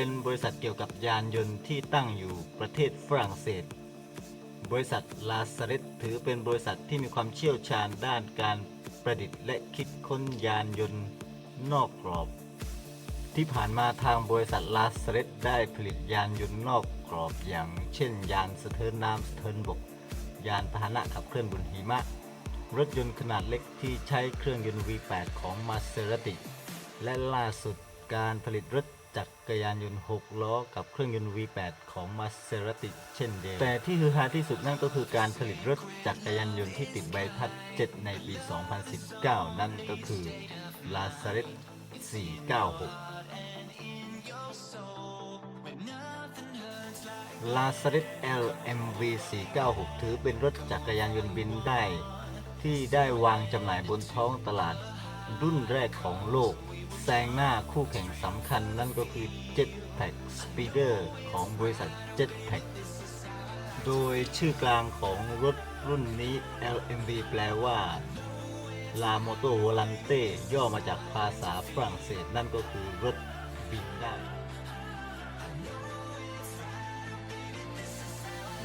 เป็นบริษัทเกี่ยวกับยานยนต์ที่ตั้งอยู่ประเทศฝรั่งเศส บริษัทลาซาเรตถือเป็นบริษัทที่มีความเชี่ยวชาญด้านการประดิษฐ์และคิดค้นยานยนต์นอกกรอบ ที่ผ่านมาทางบริษัทลาซาเรตได้ผลิตยานยนต์นอกกรอบอย่างเช่น ยานสะเทินน้ำสะเทินบก ยานพาหนะขับเคลื่อนบนหิมะ รถยนต์ขนาดเล็กที่ใช้เครื่องยนต์ V8 ของมาเซราติและล่าสุดการผลิตรถ จักรยานยนต์ 6 ล้อ กับเครื่องยนต์ V8 ของมาเซราติเช่นเดียวแต่ที่ฮือฮาที่สุดนั่นก็คือการผลิตรถจักรยานยนต์ที่ติดใบพัด 7 ในปี 2019 นั่นก็คือ l a z a r e t 496ลาซาริส LMV 496 ถือเป็นรถจักรยานยนต์บินได้ ที่ได้วางจำหน่ายบนท้องตลาด รุ่นแรกของโลก แซงหน้าคู่แข่งสำคัญนั่นก็คือ Jetpack Speeder ของบริษัท Jetpack โดยชื่อกลางของรถรุ่นนี้ LMV แปลว่า La Moto Volante ย่อมาจากภาษาฝรั่งเศสนั่นก็คือรถบินได้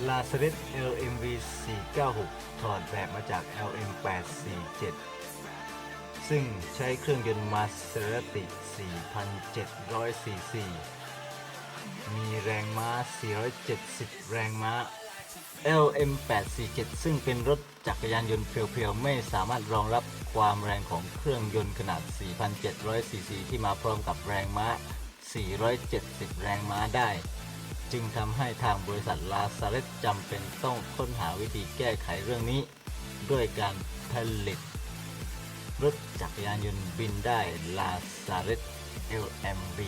ลา z a r e t LMV 496 ถอดแบบมาจาก LM 847 ซึ่งใช้เครื่องยนต์ Maserati 4,700 cc มีแรงม้า 470 แรงม้า LM 847 ซึ่งเป็นรถจักรยานยนต์เพียวๆ ไม่สามารถรองรับความแรงของเครื่องยนต์ขนาด 4,700 cc ที่มาพร้อมกับแรงม้า 470 แรงม้าได้ จึงทำให้ทางบริษัทลาซาเรตจำเป็นต้องค้นหาวิธีแก้ไขเรื่องนี้ ด้วยการผลิต รถจักรยานยนต์บินได้ลาซาเรต LMV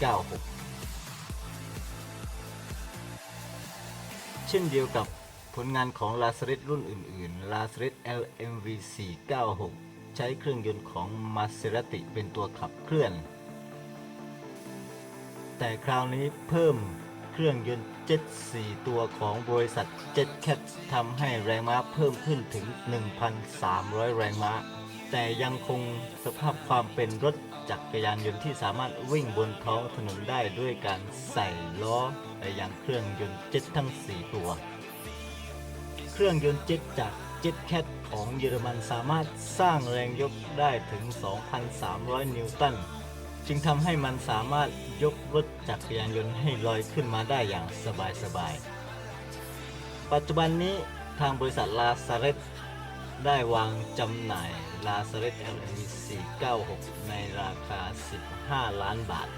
496 เช่นเดียวกับผลงานของลาซาเรตรุ่นอื่นๆลาซาเรต LMV 496 ใช้เครื่องยนต์ของมาเซราติเป็นตัวขับเคลื่อน แต่คราวนี้เพิ่มเครื่องยนต์เจ็ต4ตัวของบริษัท JetCat ทำให้แรงม้าเพิ่มขึ้นถึง 1,300 แรงม้า แต่ยังคงสภาพความเป็นรถจักรยานยนต์ที่สามารถวิ่งบนท้องถนนได้ด้วยการใส่ล้อไปยังเครื่องยนต์เจ็ตทั้ง 4 ตัว เครื่องยนต์เจ็ตจาก JetCat ของเยอรมันสามารถสร้างแรงยกได้ถึง 2,300 นิวตัน จึงทำให้มันสามารถยกรถจักรยานยนต์ให้ลอยขึ้นมาได้อย่างสบายๆ ปัจจุบันนี้ทางบริษัทลาซาเรต ได้วางจำหน่ายลาซาเรต LMV 496 ในราคา 15 ล้านบาท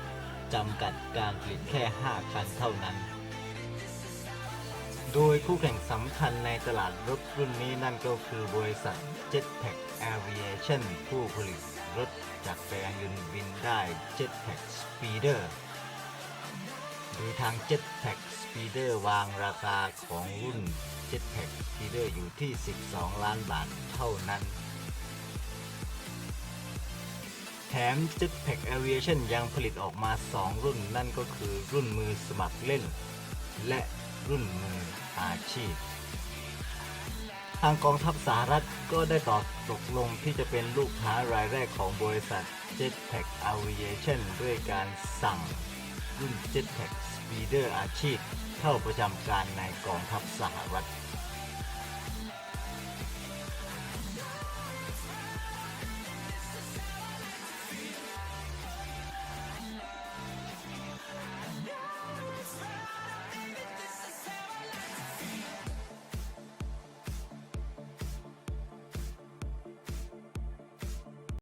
จำกัดการผลิตแค่ 5 คันเท่านั้น โดยคู่แข่งสำคัญในตลาดรถรุ่นนี้นั่นก็คือบริษัท Jetpack Aviation ผู้ผลิตรถจักรยานยนต์บินได้ Jetpack Speeder โดยทาง Jetpack Speeder วางราคาของรุ่น Jetpack Speeder อยู่ที่ 12 ล้านบาทเท่านั้น แถม Jetpack Aviation ยังผลิตออกมา 2 รุ่นนั่นก็คือรุ่นมือสมัครเล่น และรุ่นมืออาชีพ ทางกองทัพสหรัฐก็ได้ตอบตกลงที่จะเป็นลูกค้ารายแรกของบริษัท Jetpack Aviation ด้วยการสั่ง รุ่น Jetpack Speeder อาชีพ เข้าประจำการในกองทัพสหรัฐ